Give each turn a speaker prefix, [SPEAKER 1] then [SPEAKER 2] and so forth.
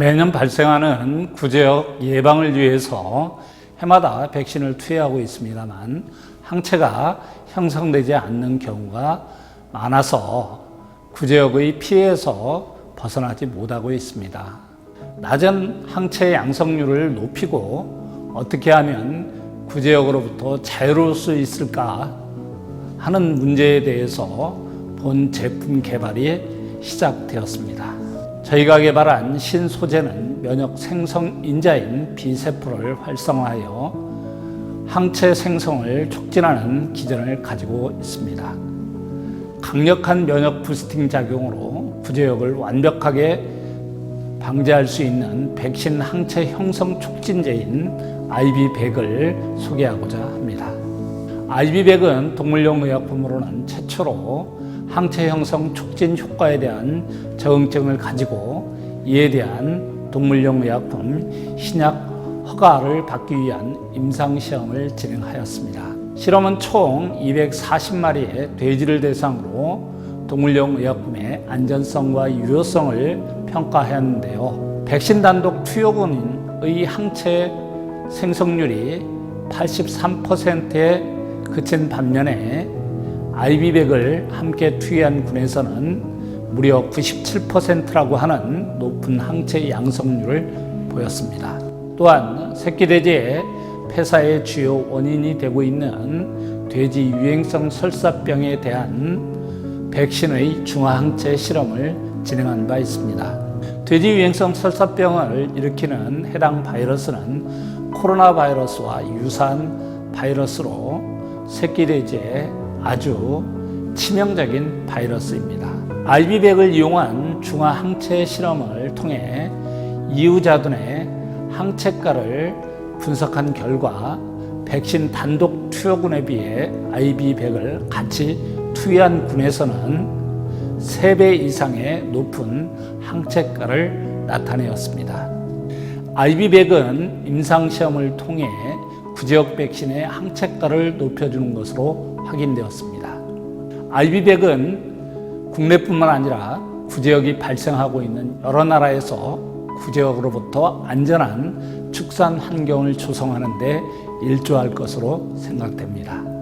[SPEAKER 1] 매년 발생하는 구제역 예방을 위해서 해마다 백신을 투여하고 있습니다만 항체가 형성되지 않는 경우가 많아서 구제역의 피해에서 벗어나지 못하고 있습니다. 낮은 항체 양성률을 높이고 어떻게 하면 구제역으로부터 자유로울 수 있을까 하는 문제에 대해서 본 제품 개발이 시작되었습니다. 저희가 개발한 신소재는 면역 생성 인자인 B세포를 활성화하여 항체 생성을 촉진하는 기전을 가지고 있습니다. 강력한 면역 부스팅 작용으로 구제역을 완벽하게 방지할 수 있는 백신 항체 형성 촉진제인 IB100을 소개하고자 합니다. IB100은 동물용 의약품으로는 최초로 항체 형성 촉진 효과에 대한 적응증을 가지고 이에 대한 동물용 의약품 신약 허가를 받기 위한 임상 시험을 진행하였습니다. 실험은 총 240마리의 돼지를 대상으로 동물용 의약품의 안전성과 유효성을 평가하였는데요. 백신 단독 투여군의 항체 생성률이 83%에 그친 반면에 IB100을 함께 투여한 군에서는 무려 97%라고 하는 높은 항체 양성률을 보였습니다. 또한 새끼 돼지의 폐사의 주요 원인이 되고 있는 돼지 유행성 설사병에 대한 백신의 중화항체 실험을 진행한 바 있습니다. 돼지 유행성 설사병을 일으키는 해당 바이러스는 코로나 바이러스와 유사한 바이러스로 새끼 돼지에 아주 치명적인 바이러스입니다. RB100을 이용한 중화 항체 실험을 통해 이유자둔의 항체가를 분석한 결과 백신 단독 투여군에 비해 IB100을 같이 투여한 군에서는 3배 이상의 높은 항체가를 나타내었습니다. IB100은 임상시험을 통해 구제역 백신의 항체가를 높여주는 것으로 확인되었습니다. IB100은 국내뿐만 아니라 구제역이 발생하고 있는 여러 나라에서 구제역으로부터 안전한 축산 환경을 조성하는 데 일조할 것으로 생각됩니다.